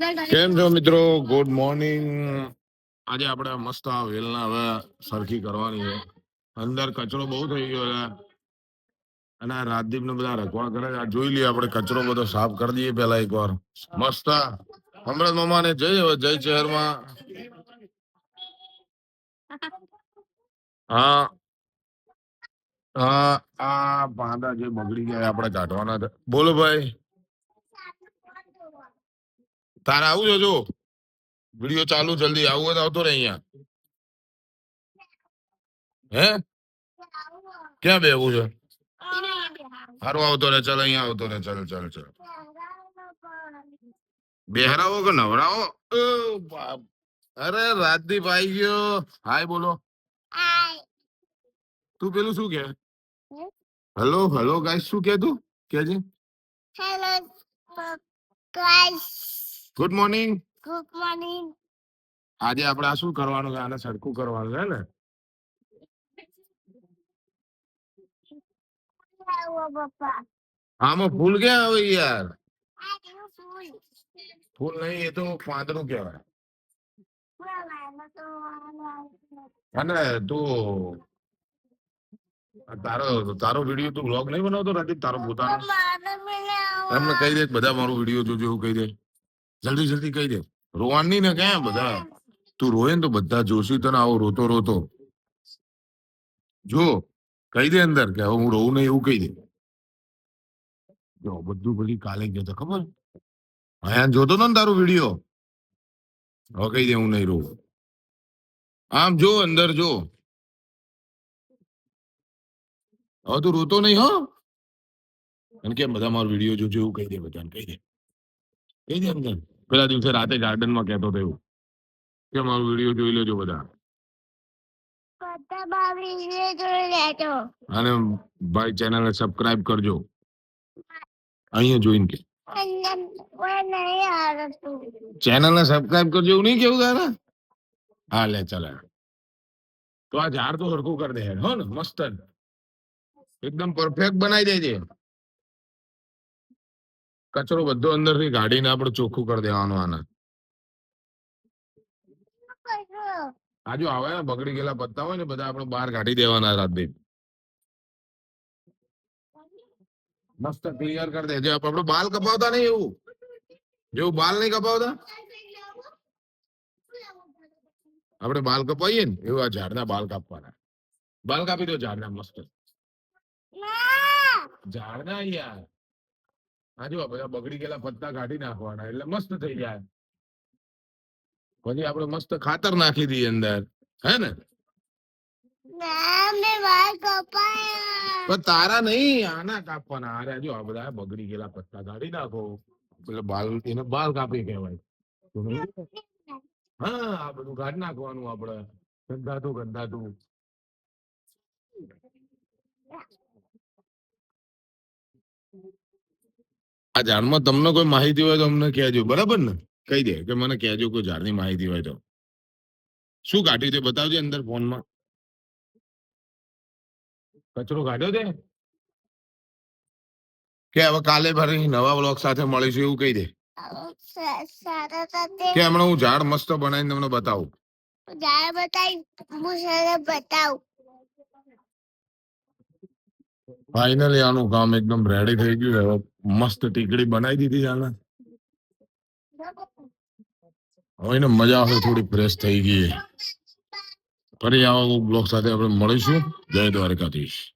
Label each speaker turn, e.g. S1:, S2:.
S1: કેમ છો મિત્રો? ગુડ મોર્નિંગ આજે આપણે મસ્ત આ વેલના હવે સરખી કરવાની છે. અંદર કચરો બહુ થઈ ગયો છે. અને આ રાજદીપ ને બધા રખવા કરે આ જોઈ લઈએ આપણે કચરો બધો સાફ કરી દઈએ પેલા એકવાર. મસ્ત હમણાં મામા ને જય હવે જય શહેરમાં. હા. હા, આ પાંદા જે બગડી ગયા આપણે કાઢવાના બોલો ભાઈ. તારે આવું જોજો વીડિયો ચાલુ, જલ્દી આવું હોય તો આવતો રહે અહીંયા. હે? ક્યાં બેવું છે? સારું આવતો રહે, ચાલ અહીંયા આવતો રહે, ચાલ ચાલ ચાલ. બેહરાવો કે નવરાવો? અરે રાજદીપ આવી ગયો. હાય બોલો. તું પેલું શું કે? હેલો હેલો ગાઈસ શું કે તું? કેજે
S2: hello guys.
S1: Good morning
S2: good morning
S1: આજે આપણે આ શું કરવાનું છે? આને સરખું કરવાનું છે ને. આમાં ફૂલ ક્યાં આવે યાર. ફૂલ. નહીં એ તો પાંદડું કહેવાય. અને તું તારો તારો વીડિયો તું બ્લોગ નહીં બનાવતો રાજદીપ? તારો પોતાનો? એમને કહી દે બધા મારો વીડિયો જોજો એવું કહી દે. જલ્દી જલ્દી કહી દે. રોવાની ને ક્યાં બધા? તું રોય ને તો બધા જોશી તને આવો રોતો રોતો. જો, કહી દે અંદર કે હવે હું રોવું નહીં એવું કહી દે. જો, બધું પછી કાલે જતો ખબર? અહીંયા જોતો તો ને તારો વીડિયો? હવે કહી દે હું નહીં રોવું. આમ જો, અંદર જો. હવે તું રોતો નહીં, હો? અને કેમ બધા મારો વીડિયો જોજો એવું કહી દે બધાને, કહી દે. કહી દે અંદર. પેલા દિવસે રાતે ગાર્ડનમાં કહેતો હતો એવું. કે મારો વીડિયો જોઈ લેજો બધા.
S2: બધા બાબરી ને જોઈ લેજો
S1: અને ભાઈ ચેનલને સબસ્ક્રાઇબ કરજો. અહીંયા જોઈને કે.
S2: અને કોઈ નહીં આવડતું
S1: ચેનલને સબસ્ક્રાઇબ કરજો એવું નહીં કેવું તારે? હા, લે, ચાલે તો આ ઝાડ તો સરખું કરી દે હો ને, મસ્ત જ. એકદમ પરફેક્ટ બનાવી દેજે. કચરો બધો અંદરથી કાઢીને આપણે ચોખ્ખું કરી દેવાનું આને. આજુ આવે ને બગડી ગયેલા પત્તા હોય ને બધા આપણે બહાર કાઢી દેવાના રાતે મસ્ત ક્લિયર કરી દેજે આપણે બાલ કપાવતા નહીં એવું. જેવું બાલ નહીં કપાવતા. આપણે બાલ કપાઈએ ને એવું આ ઝાડના બાલ કાપવાના. બાલ કાપી દો ઝાડના મસ્ત. ઝાડના યાર. આ જો બધા બગડી ગયેલા પત્તા કાઢી નાખવાના એટલે મસ્ત થઈ જાય. પછી આપણે મસ્ત ખાતર નાખી દઈએ અંદર હે ને? પણ તારા નહીં આના કાપવાના. આરે જો આ બધા બગડી ગયેલા પત્તા કાઢી નાખો. એટલે બાલ એને બાલ કાપી કહેવાય. હા આ બધું કાઢી નાખવાનું આપણે. ગંધાતું ગંધાતું. આ ઝાડમાં તમને કોઈ માહિતી હોય તો અમને કહેજો, બરાબર ને? કહી દે કે મને કહેજો કોઈ ઝાડની માહિતી હોય તો. શું કાઢ્યું તે બતાવજે અંદર ફોનમાં. કચરો કાઢ્યો તે? કે હવે કાલે ફરી નવા બ્લોગ સાથે મળીશું એવું કહી દે. કે હમણાં હું ઝાડ મસ્ત બનાવીને તમને બતાવું.
S2: ઝાડ બતાવી હું બતાવું?
S1: ફાઇનલી આનું કામ એકદમ રેડી થઈ ગયું. હવે મસ્ત ટીકડી બનાવી દીધી છે હવે એને મજા આવે, થોડી ફ્રેશ થઈ ગઈ. ફરી આવા બ્લોગ સાથે આપણે મળીશું. જય દ્વારકાધીશ.